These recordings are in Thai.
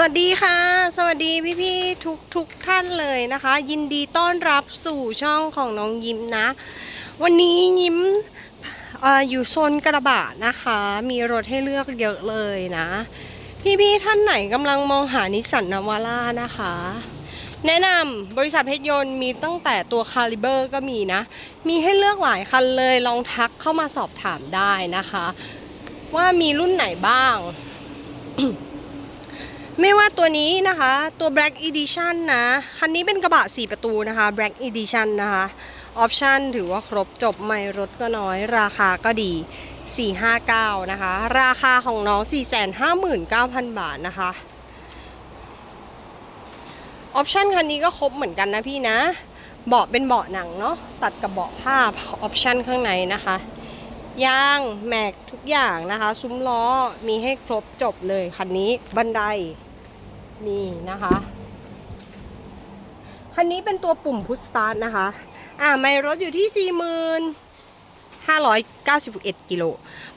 สวัสดีค่ะ สวัสดีพี่ๆทุกทุกท่านเลยนะคะ ยินดีต้อนรับสู่ช่องของน้องยิ้มนะ วันนี้ยิ้มอออยู่โซนกระบะนะคะ มีรถให้เลือกเยอะเลยนะ พี่ๆท่านไหนกำลังมองหานิสสันนาวาร่านะคะ แนะนำบริษัทเพชรยนต์มีตั้งแต่ตัวคาลิเบอร์ก็มีนะ มีให้เลือกหลายคันเลยลองทักเข้ามาสอบถามได้นะคะ ว่ามีรุ่นไหนบ้าง ไม่ว่าตัวนี้นะคะตัว Black Edition นะคันนี้เป็นกระบะ 4 ประตูนะคะ Black Edition นะคะออปชันถือว่าครบจบไม่รถก็น้อย ราคาก็ดี 459 นะคะ ราคาของน้อง 459,000 บาทนะคะออปชันคันนี้ก็ครบเหมือนกันนะพี่นะ เบาะเป็นเบาะหนังเนาะตัดกับเบาะผ้าออปชันข้างในนะคะยางแม็กทุกอย่างนะคะ ซุ้มล้อมีให้ครบจบเลยคันนี้บันได นี่นะคะคันนี้เป็นตัวปุ่มพุชสตาร์ทนะคะ อ่าไม่รถอยู่ที่ 4591 กิโล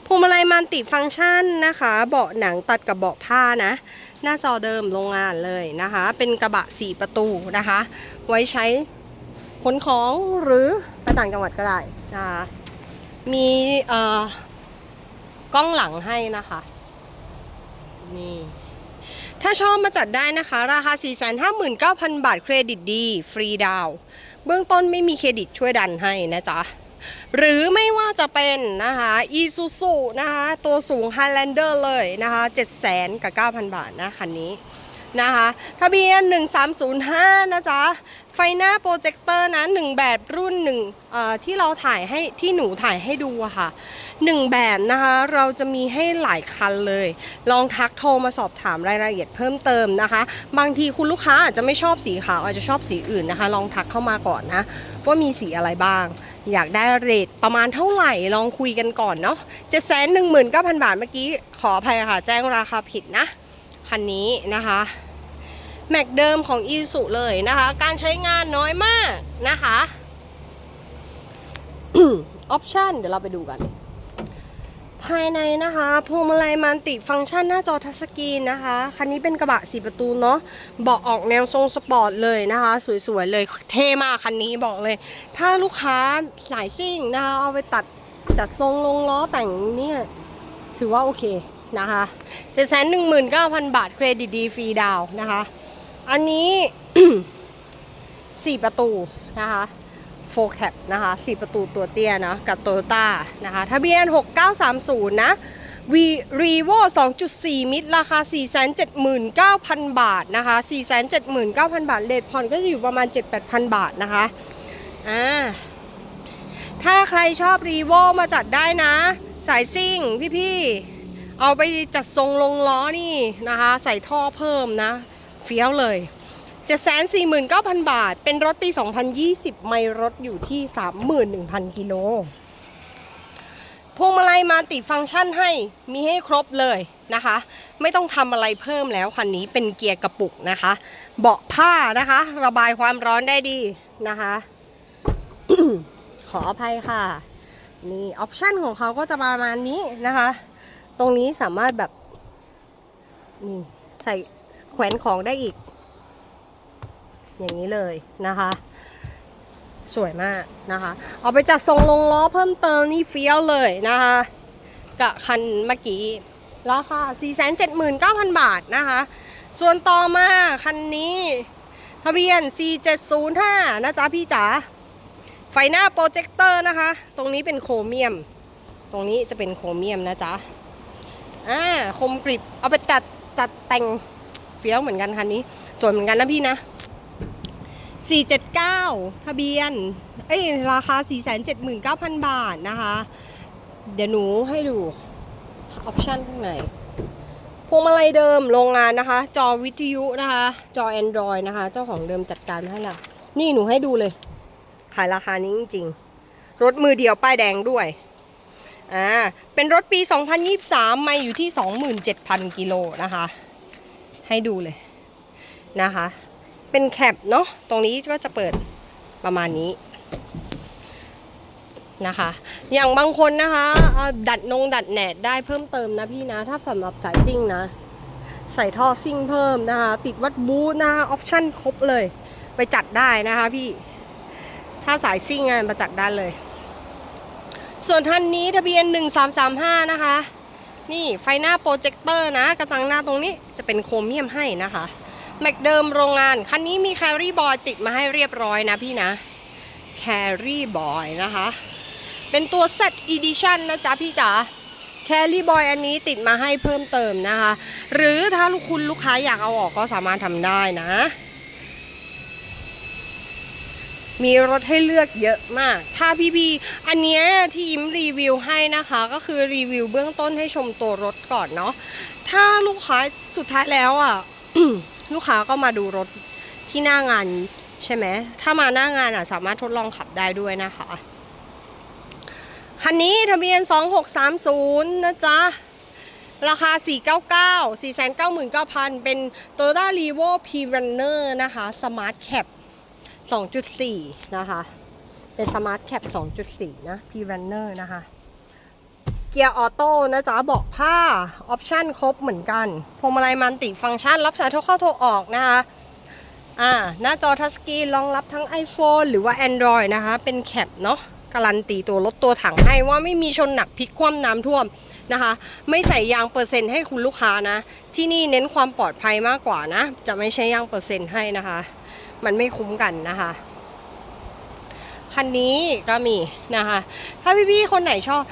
พวงมาลัยมันติฟังก์ชันนะคะ เบาะหนังตัดกับเบาะผ้านะ หน้าจอเดิมโรงงานเลยนะคะ เป็นกระบะ 4 ประตูนะคะ ไว้ใช้ขนของหรือไปต่างจังหวัดก็ได้นะคะมีเอ่อกล้องหลังให้นะคะ นี่ ถ้าชอบมาจัดได้นะคะ ราคา 459,000 บาทเครดิตดี ฟรีดาว เบื้องต้นไม่มีเครดิตช่วยดันให้นะจ๊ะ หรือไม่ว่าจะเป็นนะคะ Isuzu นะคะ ตัวสูง Highlander เลยนะคะ700,000กับ9,000 บาทนะคันนี้นะคะทะเบียน 1305 นะจ๊ะ ไฟหน้าโปรเจคเตอร์นะหนึ่งแบบรุ่นหนึ่งเอ่อที่เราถ่ายให้ที่หนูถ่ายให้ดูอะค่ะ หนึ่งแบบนะคะ เราจะมีให้หลายคันเลย ลองทักโทรมาสอบถามรายละเอียดเพิ่มเติมนะคะ บางทีคุณลูกค้าอาจจะไม่ชอบสีขาวอาจจะชอบสีอื่นนะคะ ลองทักเข้ามาก่อนนะว่ามีสีอะไรบ้าง อยากได้เรทประมาณเท่าไหร่ลองคุยกันก่อนเนาะเจ็ดแสนหนึ่งหมื่นเก้าพันบาทเมื่อกี้ขออภัยค่ะ แจ้งราคาผิดนะคันนี้นะคะแม็กเดิมของอีสุเลยนะคะ การใช้งานน้อยมากนะคะออปชันเดี๋ยวเราไปดูกัน ภายในนะคะพวงมาลัยมันติฟังก์ชันหน้าจอทัชสกรีนนะคะ คันนี้เป็นกระบะสีประตูเนาะเบาะออกแนวทรงสปอร์ตเลยนะคะ สวยๆเลยเท่มากคันนี้บอกเลย ถ้าลูกค้าสายซิ่งนะคะเอาไปตัดจัดทรงลงล้อแต่งเนี่ยถือว่าโอเคนะคะ719,000บาทเครดิตดีฟรีดาวนะคะ อันนี้4ประตูนะคะ โฟแคปนะคะ 4 ประตูตัวเตี้ยนะกับโตโยต้านะคะทะเบียน 6930 นะวีรีโว2.4 มิตรราคา 479,000 บาทนะคะ 479,000 บาทเลทผ่อนก็จะอยู่ประมาณ 7-8,000 บาทนะคะอ่าถ้าใครชอบรีโวมาจัดได้นะ สายซิ่งพี่ๆเอาไปจัดทรงลงล้อนี่นะคะ ใส่ท่อเพิ่มนะ เฟี้ยวเลย 749,000 บาท เป็นรถปี 2020 ไม่รถอยู่ที่ 31,000 กิโล พวงมาลัยมาติฟังก์ชันให้มีให้ครบเลยนะคะ ไม่ต้องทำอะไรเพิ่มแล้วคันนี้เป็นเกียร์กระปุกนะคะ เบาะผ้านะคะ ระบายความร้อนได้ดีนะคะ ขออภัยค่ะ นี่ออปชันของเขาก็จะประมาณนี้นะคะ ตรงนี้สามารถแบบนี่ใส่แขวนของได้อีก อย่างนี้เลยนะคะ สวยมากนะคะ เอาไปจัดทรงลงล้อเพิ่มเติมนี่เฟี้ยวเลยนะคะกับคันเมื่อกี้ราคา479,000 บาทนะคะ ส่วนต่อมาคันนี้ทะเบียน 4705 นะจ๊ะพี่จ๋า ไฟหน้าโปรเจคเตอร์นะคะ ตรงนี้เป็นโครเมียม ตรงนี้จะเป็นโครเมียมนะจ๊ะ อ่า คมกริบ เอาไปจัดจัดแต่งเฟี้ยวเหมือนกันคันนี้ สวยเหมือนกันนะพี่นะ 479 ทะเบียน เอ้ย ราคา 479,000 บาทนะคะ เดี๋ยวหนูให้ดู ออปชั่นข้างในพวงมาลัยเดิมโรงงานนะคะ จอวิทยุนะคะ จอ Android นะคะ เจ้าของเดิมจัดการมาให้แล้วนี่หนูให้ดูเลย ขายราคานี้จริงๆ รถมือเดียวป้ายแดงด้วย อ่า เป็นรถปี 2023 ไม่อยู่ที่ 27,000 กิโลนะคะ ให้ดูเลยนะคะ เป็นแคปเนาะตรงนี้ก็จะเปิดประมาณนี้นะคะ อย่างบางคนนะคะดัดนงดัดแหนดได้เพิ่มเติมนะพี่นะ ถ้าสำหรับสายซิ่งนะ ใส่ท่อซิ่งเพิ่มนะคะ ติดวัดบูธนะคะออปชั่นครบเลย ไปจัดได้นะคะพี่ ถ้าสายซิ่งงานมาจัดได้เลย ส่วนท่านนี้ทะเบียน 1335 นะคะ นี่ไฟหน้าโปรเจคเตอร์นะ กระจังหน้าตรงนี้จะเป็นโครเมียมให้นะคะ แม็กเดิมโรงงาน คันนี้มีแครี่บอยติดมาให้เรียบร้อยนะพี่นะแครี่บอยนะคะ เป็นตัว Set Edition นะจ๊ะพี่จ๋าแครี่บอยอันนี้ติดมาให้เพิ่มเติมนะคะ หรือถ้าลูกคุณลูกค้าอยากเอาออกก็สามารถทำได้นะ มีรถให้เลือกเยอะมาก ถ้าพี่พีอันเนี้ยที่ยิ้มรีวิวให้นะคะ ก็คือรีวิวเบื้องต้นให้ชมตัวรถก่อนเนาะถ้าลูกค้าสุดท้ายแล้วอะ ลูกค้าก็มาดูรถที่หน้างานใช่ไหม ถ้ามาหน้างานอะสามารถทดลองขับได้ด้วยนะคะ คันนี้ทะเบียน 2630 นะจ๊ะ ราคา 499 499,000 เป็น Toyota r e v o P Runner นะคะ Smart Cap 2.4 นะคะ เป็น Smart Cap 2.4 นะ P Runner นะคะ เกียร์ออโต้นะจ๊ะเบาะผ้าออปชั่นครบเหมือนกันพวงมาลัยมันติฟังก์ชัน รับสายโทรเข้าโทรออกนะคะอ่าหน้าจอทัชสกรีนรองรับทั้ง iPhone หรือว่า Android นะคะ เป็นแคปเนาะการันตีตัวรถตัวถังให้ว่าไม่มีชนหนักพลิกคว่ำน้ำท่วมนะคะ ไม่ใส่ยางเปอร์เซ็นต์ให้คุณลูกค้านะ ที่นี่เน้นความปลอดภัยมากกว่านะ จะไม่ใช้ยางเปอร์เซ็นต์ให้นะคะ มันไม่คุ้มกันนะคะคันนี้ก็มีนะคะ ถ้าพี่ๆคนไหนชอบ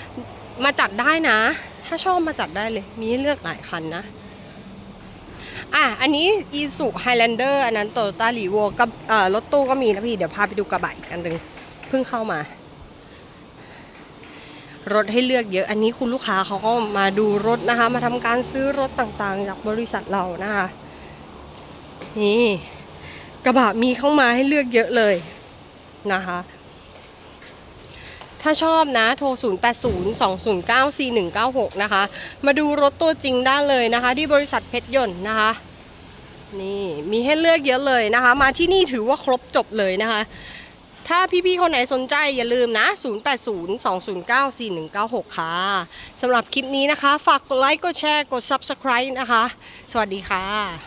มาจัดได้นะ ถ้าชอบมาจัดได้เลยนี้เลือกหลายคันนะอะ อันนี้ i s u Highlander อันนั้น Toyota r e v o กับรถตู้ก็มีนะพี่ เดี๋ยวพาไปดูกระบะอีกอันหนึ่งเพิ่งเข้ามา รถให้เลือกเยอะ อันนี้คุณลูกค้าเขาก็มาดูรถนะคะ มาทำการซื้อรถต่างๆ จากบริษัทเรานะคะ นี่ กระบะมีเข้ามาให้เลือกเยอะเลยนะคะ ถ้าชอบนะโทร 0802094196 นะคะ มาดูรถตัวจริงได้เลยนะคะ ที่บริษัทเพชรยนต์นะคะนี่มีให้เลือกเยอะเลยนะคะ มาที่นี่ถือว่าครบจบเลยนะคะ ถ้าพี่ๆ คนไหนสนใจอย่าลืมนะ 0802094196 ค่ะสำหรับคลิปนี้นะคะ ฝากกดไลค์ กดแชร์ กด Subscribe นะคะ สวัสดีค่ะ